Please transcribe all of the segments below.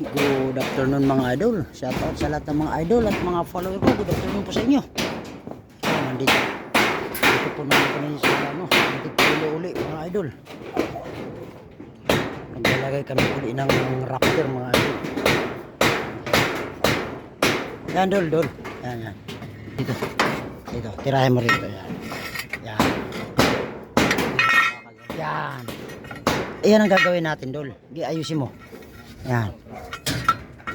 Good afternoon mga idol. Shout out sa lahat ng mga idol at mga follower ko. Good afternoon po sa inyo. Nandito. Dito po naman kami sa ano. Dito po uli-uli mga idol. Naglalagay kami uli ng raptor mga idol. Yan dol dol. Yan yan. Dito. Dito. Tirahin mo rito. Yan. Yan. Yan. Iyan ang gagawin natin, Dol. Gi- Ayusin mo. Yan.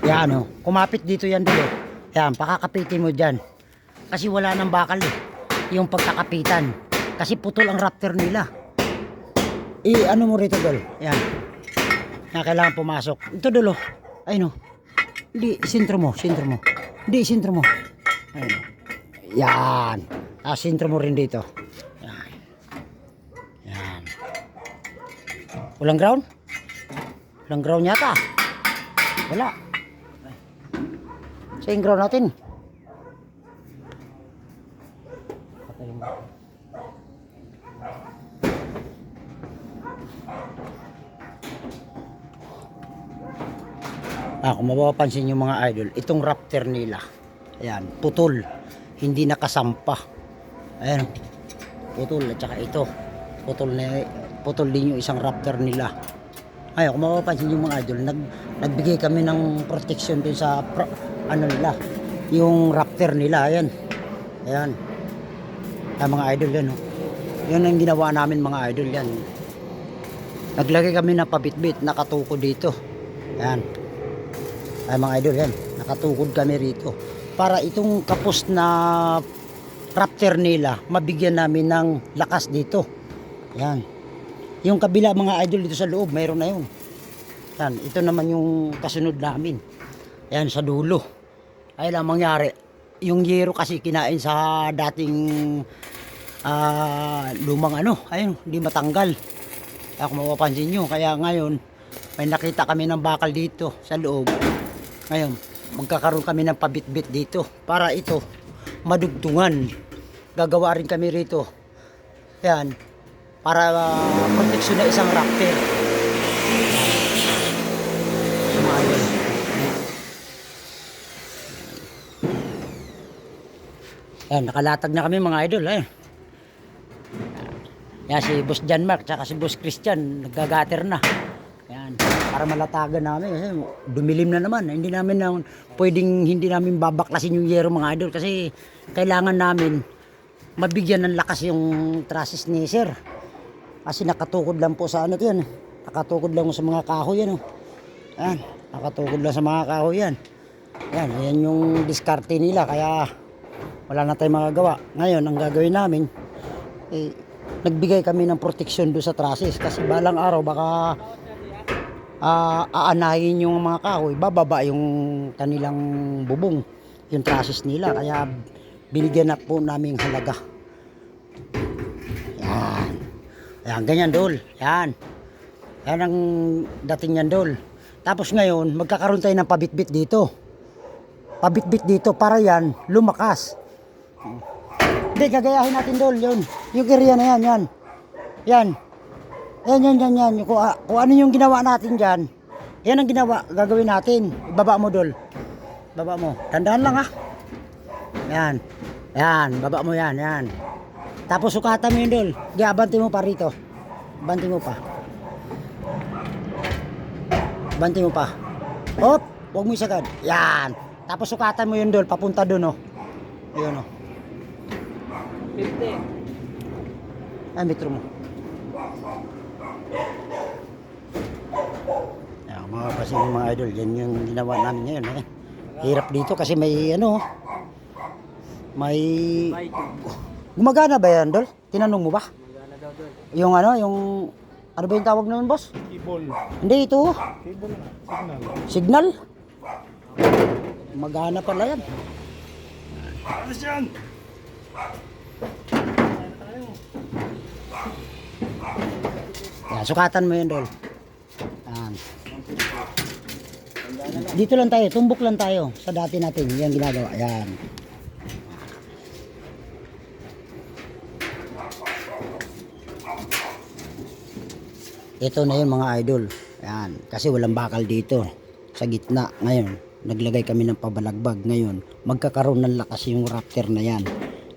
Yan, oh. Kumapit dito yan, oh. Yan, pakakapitin mo dyan. Kasi wala nang bakal, eh. Yung pagkakapitan. Kasi putol ang raptor nila. I, ano mo rito, Dol? Yan. Yan, kailangan pumasok. Ito, Dol, oh. Ayun, oh. Hindi, sintro mo, sintro mo. Hindi, sintro mo. Ayun. oh. Yan. Ah, sintro mo rin dito. Yan. Yan. Walang ground? Walang ground yata. Wala. Yung ground natin. Patayin mo. Ah, kung mapapansin yung mga idol, itong raptor nila, ayan, putol, hindi nakasampa. Ayan, putol, at saka ito, putol, na, putol din yung isang raptor nila. Ayun, kung mapapansin yung mga idol, nag, nagbigay kami ng protection dun sa, ano nila, yung raptor nila, ayan. Ayan. Ayan mga idol yan, oh. Yan ang ginawa namin mga idol yan. Naglagay kami ng pabitbit, nakatuko dito. Ayan. Ay mga idol yan, nakatukod kami rito. Para itong kapos na raptor nila, mabigyan namin ng lakas dito. Yan. Yung kabila mga idol dito sa loob, mayroon na yun. Yan, ito naman yung kasunod namin. Yan, sa dulo. Ay lang mangyari. Yung yero kasi kinain sa dating ah, lumang ano, ayun, hindi matanggal. Kaya kung mapapansin nyo, kaya ngayon, may nakita kami ng bakal dito sa loob. Ngayon, magkakaroon kami ng pabitbit dito para ito madugtungan. Gagawa rin kami rito. Yan. Para uh, proteksyon na isang raptor. Mga idol. Yan, nakalatag na kami mga idol. Eh. Yan si Boss John Mark tsaka si Boss Christian naggagater na. Yan, para malatagan namin kasi dumilim na naman. Hindi namin na, pwedeng hindi namin babaklasin yung yero mga idol kasi kailangan namin mabigyan ng lakas yung trusses ni Sir. Kasi nakatukod lang po sa ano yan. Nakatukod lang sa mga kahoy yan. Oh. Yan, nakatukod lang sa mga kahoy yan. Yan, yan yung diskarte nila kaya wala na tayong magagawa. Ngayon, ang gagawin namin, eh, nagbigay kami ng protection doon sa trusses kasi balang araw baka ah, aanahin yung mga kahoy, bababa yung kanilang bubong, yung trusses nila. Kaya binigyan na po namin halaga. Yan. Yan, ganyan dol. Yan. Yan ang dating yan dol. Tapos ngayon, magkakaroon tayo ng pabitbit dito. Pabitbit dito para yan lumakas. Hindi, gagayahin natin dol, yun. Yung area na yan, yan. Yan. Yan, yan, yan, yan. Kung, ah, kung ano yung ginawa natin dyan, yan ang ginawa, gagawin natin. Ibaba mo, Dol. Baba mo. Tandaan lang, ha. Yan. Yan, baba mo yan, yan. Tapos sukatan mo yun, Dol. Giabanti mo pa rito. Banti mo pa. Banti mo pa. Hop, huwag mo isagad. Yan. Tapos sukatan mo yun, Dol. Papunta dun, oh. Ayun, oh. 50. Ay, metro mo. Yan, mga kasi yung mga idol, yan yung ginawa namin ngayon. Eh. Hirap dito kasi may ano, may... Gumagana ba yan, Dol? Tinanong mo ba? Magana daw doon. Yung ano, yung... Ano ba yung tawag naman, boss? Cable. Hindi, ito. Cable na. Signal. Signal. Magana pala yan. Alas yan! Yan, sukatan mo yun. Yan. Dito lang tayo, tumbok lang tayo sa dati natin. Yan ginagawa. Yan. Ito na yun mga idol. Yan. Kasi walang bakal dito. sa gitna. Ngayon, naglagay kami ng pabalagbag. Ngayon, magkakaroon ng lakas yung Raptor na yan.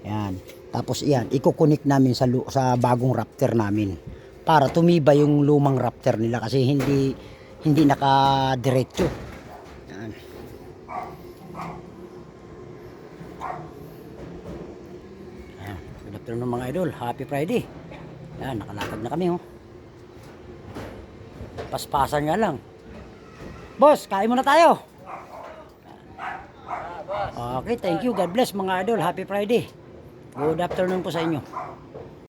Yan. Tapos yan, ikukunik namin sa, sa bagong Raptor namin. Para tumibay yung lumang Raptor nila kasi hindi hindi nakadiretso. Yan. Ayan. Good afternoon mga idol. Happy Friday. Yan, nakalakad na kami oh. Paspasan nga lang. Boss, kain muna tayo. Okay, thank you. God bless mga idol. Happy Friday. Good afternoon po sa inyo.